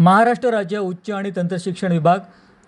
महाराष्ट्र राज्य उच्च आणि तंत्रशिक्षण विभाग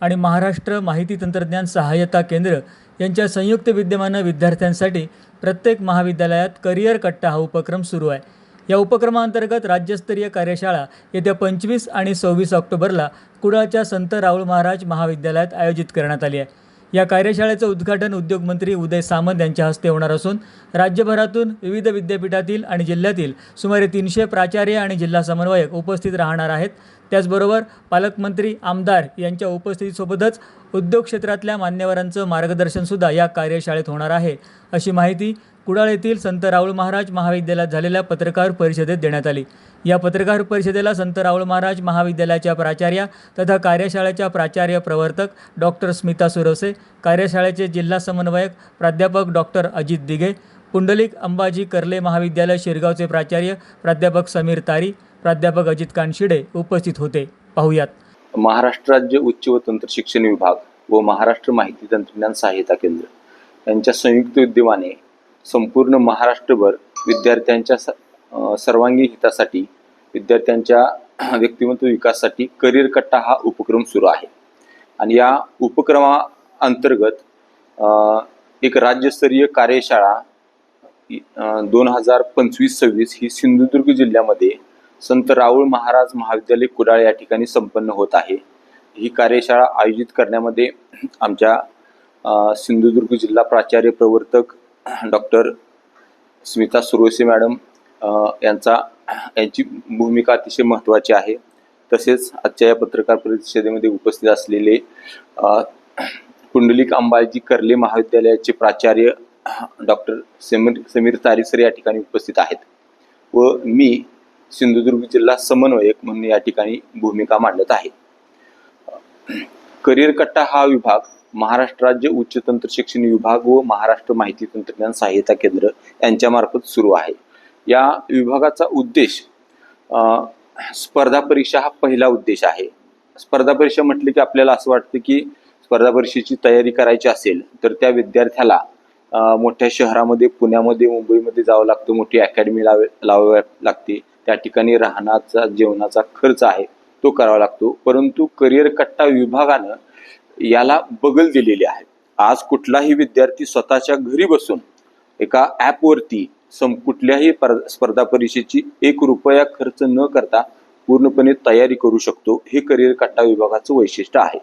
आणि महाराष्ट्र माहिती तंत्रज्ञान सहाय्यता केंद्र यांच्या संयुक्त विद्यमानं विद्यार्थ्यांसाठी प्रत्येक महाविद्यालयात करिअर कट्टा हा उपक्रम सुरू आहे. या उपक्रमाअंतर्गत राज्यस्तरीय कार्यशाळा येत्या पंचवीस आणि सव्वीस ऑक्टोबरला कुडाळच्या संत राहुल महाराज महाविद्यालयात आयोजित करण्यात आली आहे. या कार्यशाळेचं उद्घाटन उद्योगमंत्री उदय सामंत यांच्या हस्ते होणार असून राज्यभरातून विविध विद्यापीठातील आणि जिल्ह्यातील सुमारे तीनशे प्राचार्य आणि जिल्हा समन्वयक उपस्थित राहणार आहेत. त्याचबरोबर पालकमंत्री आमदार यांच्या उपस्थितीसोबतच उद्योग क्षेत्रातल्या मान्यवरांचं मार्गदर्शनसुद्धा या कार्यशाळेत होणार आहे. अशी माहिती कुडाळ येथील संत राऊळ महाराज महाविद्यालयात झालेल्या पत्रकार परिषदेत देण्यात आली. या पत्रकार परिषदेला संत राऊळ महाराज महाविद्यालयाच्या प्राचार्या तथा कार्यशाळेच्या प्राचार्य प्रवर्तक डॉक्टर स्मिता सुरवसे कार्यशाळेचे जिल्हा समन्वयक प्राध्यापक डॉक्टर अजित दिघे पुंडलिक अंबाजी कर्ले महाविद्यालय शिरगावचे प्राचार्य प्राध्यापक समीर तारी प्राध्यापक अजित कानशिडे उपस्थित होते. पाहुयात. महाराष्ट्र राज्य उच्च व तंत्र शिक्षण विभाग व महाराष्ट्र माहिती तंत्रज्ञान सहाय्यता केंद्र यांच्या संयुक्त विद्यमाने संपूर्ण महाराष्ट्रभर विद्यार्थ्यांच्या स- सर्वांगीण हितासाठी विद्यार्थ्यांच्या व्यक्तिमत्व विकासासाठी करिअर कट्टा हा उपक्रम सुरू आहे. आणि या उपक्रमा अंतर्गत एक राज्यस्तरीय कार्यशाळा दोन हजार पंचवीस सव्वीस ही सिंधुदुर्ग जिल्ह्यामध्ये संत राऊळ महाराज महाविद्यालय कुडाळ या ठिकाणी संपन्न होत आहे. ही कार्यशाळा आयोजित करण्यामध्ये आमच्या सिंधुदुर्ग जिल्हा प्राचार्य प्रवर्तक डॉक्टर स्मिता सुरवसे मॅडम यांचा यांची भूमिका अतिशय महत्त्वाची आहे. तसेच आजच्या या पत्रकार परिषदेमध्ये उपस्थित असलेले कुंडलिक अंबाजी कर्ले महाविद्यालयाचे प्राचार्य डॉक्टर समीर समीर तारीसर या ठिकाणी उपस्थित आहेत. व मी सिंधुदुर्ग जिल्हा समन्वयक म्हणून या ठिकाणी भूमिका मांडत आहे. करिअर कट्टा हा विभाग महाराष्ट्र राज्य उच्च तंत्र शिक्षण विभाग व महाराष्ट्र माहिती तंत्रज्ञान सहाय्यता केंद्र यांच्यामार्फत सुरू आहे. या विभागाचा उद्देश स्पर्धा परीक्षा हा पहिला उद्देश आहे. स्पर्धा परीक्षा म्हटले की आपल्याला असं वाटतं की स्पर्धा परीक्षेची तयारी करायची असेल तर त्या विद्यार्थ्याला मोठ्या शहरामध्ये पुण्यामध्ये मुंबईमध्ये जावं लागतं मोठी अकॅडमी लावे लावावी लागते. त्या ठिकाणी राहण्याचा जेवणाचा खर्च आहे तो करावा लागतो. परंतु करिअर कट्टा विभागानं याला बगल दिलेली आहे. आज कुठलाही विद्यार्थी स्वतःच्या घरी बसून एका ॲपवरती सम कुठल्याही स्पर्धा परीक्षेची एक रुपया खर्च न करता पूर्णपणे तयारी करू शकतो. हे करिअर कट्टा विभागाचं वैशिष्ट्य आहे.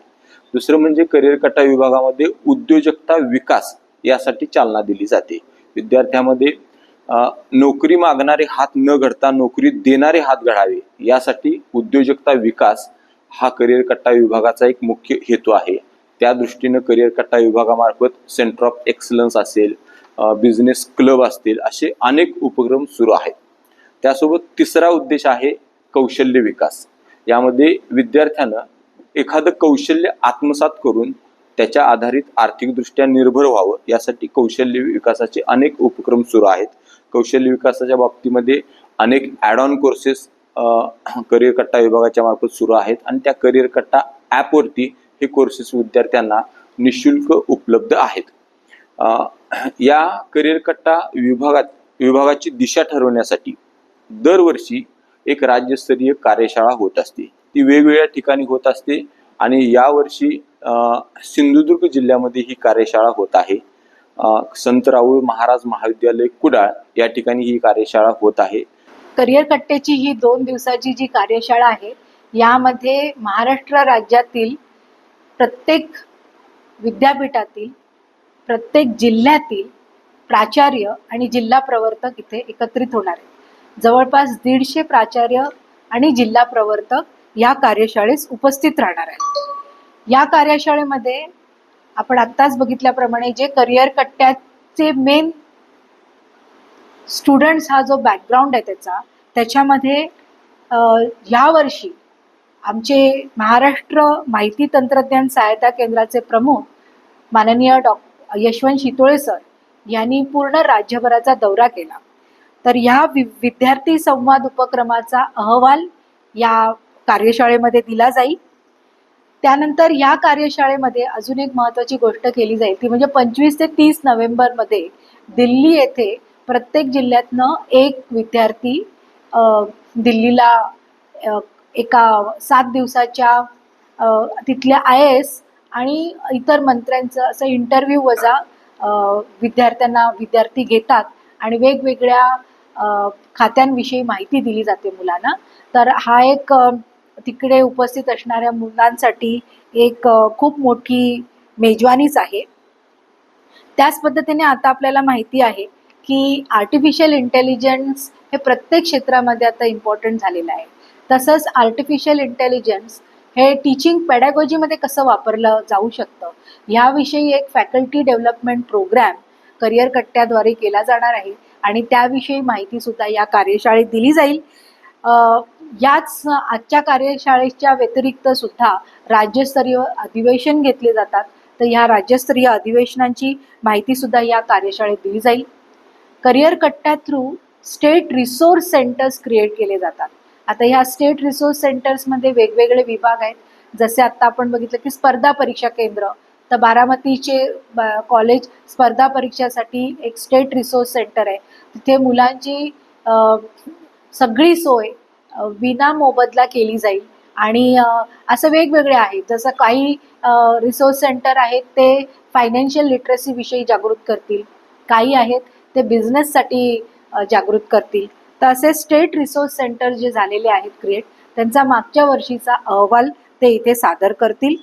दुसरं म्हणजे करिअर कट्टा विभागामध्ये उद्योजकता विकास यासाठी चालना दिली जाते. विद्यार्थ्यामध्ये नोकरी मागणारे हात न घडता नोकरी देणारे हात घडावे यासाठी उद्योजकता विकास हा करिअर कट्टा विभागाचा एक मुख्य हेतू आहे. त्या दृष्टीनं करिअर कट्टा विभागामार्फत सेंटर ऑफ एक्सलन्स असेल बिझनेस क्लब असतील असे अनेक उपक्रम सुरू आहेत. त्यासोबत तिसरा उद्देश आहे कौशल्य विकास. यामध्ये विद्यार्थ्यानं एखादं कौशल्य आत्मसात करून त्याच्या आधारित आर्थिकदृष्ट्या निर्भर व्हावं यासाठी कौशल्य विकासाचे अनेक उपक्रम सुरू आहेत. कौशल्य विकासाच्या बाबतीमध्ये अनेक ॲड ऑन कोर्सेस करिअर कट्टा विभागाच्या मार्फत सुरू आहेत आणि त्या करिअर कट्टा ॲपवरती हे कोर्सेस विद्यार्थ्यांना निशुल्क उपलब्ध आहेत. या करिअर कट्टा विभागात विभागाची दिशा ठरवण्यासाठी दरवर्षी एक राज्यस्तरीय कार्यशाळा होत असते. ती वेगवेगळ्या ठिकाणी होत असते आणि यावर्षी सिंधुदुर्ग जिल्ह्यामध्ये ही कार्यशाळा होत आहे. संत राऊळ महाराज महाविद्यालय कुडाळ या ठिकाणी ही कार्यशाळा होत आहे. करिअर कट्ट्याची ही दोन दिवसाची जी कार्यशाळा आहे यामध्ये महाराष्ट्र राज्यातील प्रत्येक विद्यापीठातील प्रत्येक जिल्ह्यातील प्राचार्य आणि जिल्हा प्रवर्तक इथे एकत्रित होणार आहेत. जवळपास दीडशे प्राचार्य आणि जिल्हा प्रवर्तक या कार्यशाळेस उपस्थित राहणार आहेत. या कार्यशाळेमध्ये आपण आत्ताच बघितल्याप्रमाणे जे करिअर कट्ट्याचे मेन स्टुडंट्स हा जो बॅकग्राऊंड आहे त्याचा त्याच्यामध्ये ह्या वर्षी आमचे महाराष्ट्र माहिती तंत्रज्ञान सहायता केंद्राचे प्रमुख माननीय डॉ. यशवंत शितोळे सर यांनी पूर्ण राज्यभराचा दौरा केला. तर ह्या वि विद्यार्थी संवाद उपक्रमाचा अहवाल या कार्यशाळेमध्ये दिला जाईल. त्यानंतर या कार्यशाळेमध्ये अजून एक महत्त्वाची गोष्ट केली जाईल ती म्हणजे पंचवीस ते तीस नोव्हेंबरमध्ये दिल्ली येथे प्रत्येक जिल्ह्यातनं एक विद्यार्थी दिल्लीला एका सात दिवसाच्या तिथल्या आय एस आणि इतर मंत्र्यांचं असं इंटरव्ह्यू वजा विद्यार्थ्यांना विद्यार्थी घेतात आणि वेगवेगळ्या खात्यांविषयी माहिती दिली जाते मुलांना. तर हा एक तिकडे उपस्थित असणाऱ्या मुलांसाठी एक खूप मोठी मेजवानीच आहे. त्याच पद्धतीने आता आपल्याला माहिती आहे की आर्टिफिशियल इंटेलिजन्स हे प्रत्येक क्षेत्रामध्ये आता इम्पॉर्टंट झालेलं आहे. तसंच आर्टिफिशियल इंटेलिजन्स हे टीचिंग पॅडॅगॉजीमध्ये कसं वापरलं जाऊ शकतं? याविषयी एक फॅकल्टी डेव्हलपमेंट प्रोग्रॅम करिअर कट्ट्याद्वारे केला जाणार आहे आणि त्याविषयी माहितीसुद्धा या कार्यशाळेत दिली जाईल. याच आजच्या कार्यशाळेच्या व्यतिरिक्त सुद्धा राज्यस्तरीय अधिवेशन घेतले जातात. तर ह्या राज्यस्तरीय अधिवेशनांची माहितीसुद्धा या कार्यशाळेत दिली जाईल. Career कट्ट्या through state resource centres create केले जातात. आता ह्या स्टेट रिसोर्स सेंटर्समध्ये वेगवेगळे विभाग आहेत. जसे आत्ता आपण बघितलं की स्पर्धा परीक्षा केंद्र तर बारामतीचे ब- कॉलेज स्पर्धा परीक्षासाठी एक स्टेट रिसोर्स सेंटर आहे. तिथे मुलांची सगळी सोय विना मोबदला केली जाईल. आणि असं वेगवेगळे आहेत. जसं काही रिसोर्स सेंटर आहेत ते फायनान्शियल लिटरसीविषयी जागृत करतील. काही आहेत ते बिझनेससाठी जागृत करतील. तसेच स्टेट रिसोर्स सेंटर जे झालेले आहेत क्रिएट त्यांचा मागच्या वर्षीचा अहवाल ते इथे सादर करतील.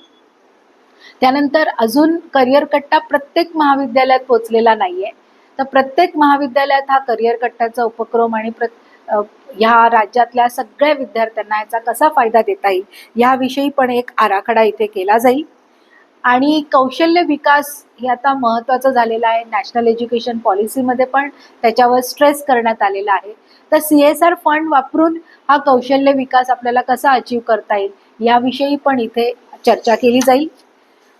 त्यानंतर अजून करिअर कट्टा प्रत्येक महाविद्यालयात पोचलेला नाही आहे तर प्रत्येक महाविद्यालयात हा करिअर कट्ट्याचा उपक्रम आणि प्र ह्या राज्यातल्या सगळ्या विद्यार्थ्यांना याचा कसा फायदा देता येईल याविषयी पण एक आराखडा इथे केला जाईल. आणि कौशल्य विकास हे आता महत्त्वाचं झालेलं आहे. नॅशनल एज्युकेशन पॉलिसीमध्ये पण त्याच्यावर स्ट्रेस करण्यात आलेला आहे. तर सी एस आर फंड वापरून हा कौशल्य विकास आपल्याला कसा अचीव करता येईल याविषयी पण इथे चर्चा केली जाईल.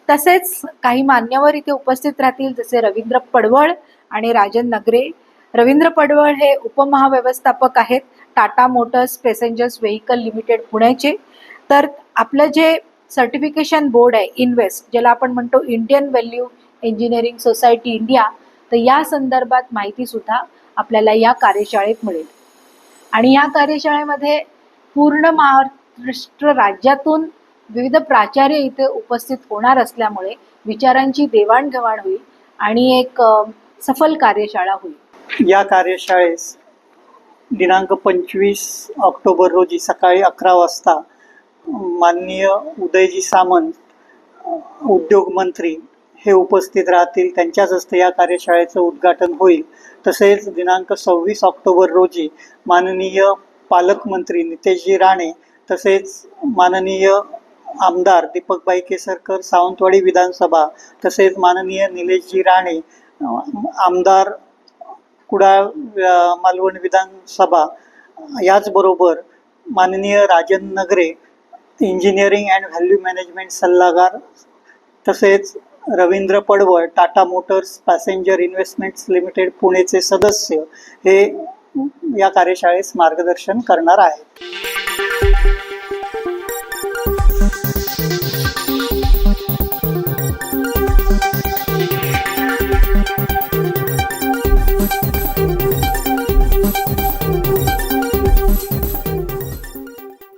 तसेच काही मान्यवर इथे उपस्थित राहतील जसे रवींद्र पडवळ आणि राजन नगरे. रवींद्र पडवळ हे उपमहाव्यवस्थापक आहेत. Tata motors passengers vehicle limited पुण्याचे. तर आपलं जे सर्टिफिकेशन बोर्ड आहे इन्व्हेस्ट ज्याला आपण म्हणतो Indian value engineering society India तर या संदर्भात माहितीसुद्धा आपल्याला या कार्यशाळेत मिळेल. आणि या कार्यशाळेमध्ये पूर्ण महाराष्ट्र राज्यातून विविध प्राचार्य इथे उपस्थित होणार असल्यामुळे विचारांची देवाणघेवाण होईल आणि एक सफल कार्यशाळा होईल. या कार्यशाळेस दिनांक पंचवीस ऑक्टोबर रोजी सकाळी अकरा वाजता माननीय उदयजी सामंत उद्योग मंत्री हे उपस्थित राहतील. त्यांच्याच हस्ते या कार्यशाळेचं उद्घाटन होईल. तसेच दिनांक सव्वीस ऑक्टोबर रोजी माननीय पालकमंत्री नितेशजी राणे तसेच माननीय आमदार दीपकबाई केसरकर सावंतवाडी विधानसभा तसेच माननीय निलेशजी राणे आमदार कुडाळ मालवण विधानसभा याचबरोबर माननीय राजन नगरे इंजिनिअरिंग अँड व्हॅल्यू मॅनेजमेंट सल्लागार तसेच Ravindra Padwal Tata motors passenger investments limited पुणेचे सदस्य हे या कार्यशाळेस मार्गदर्शन करणार आहेत.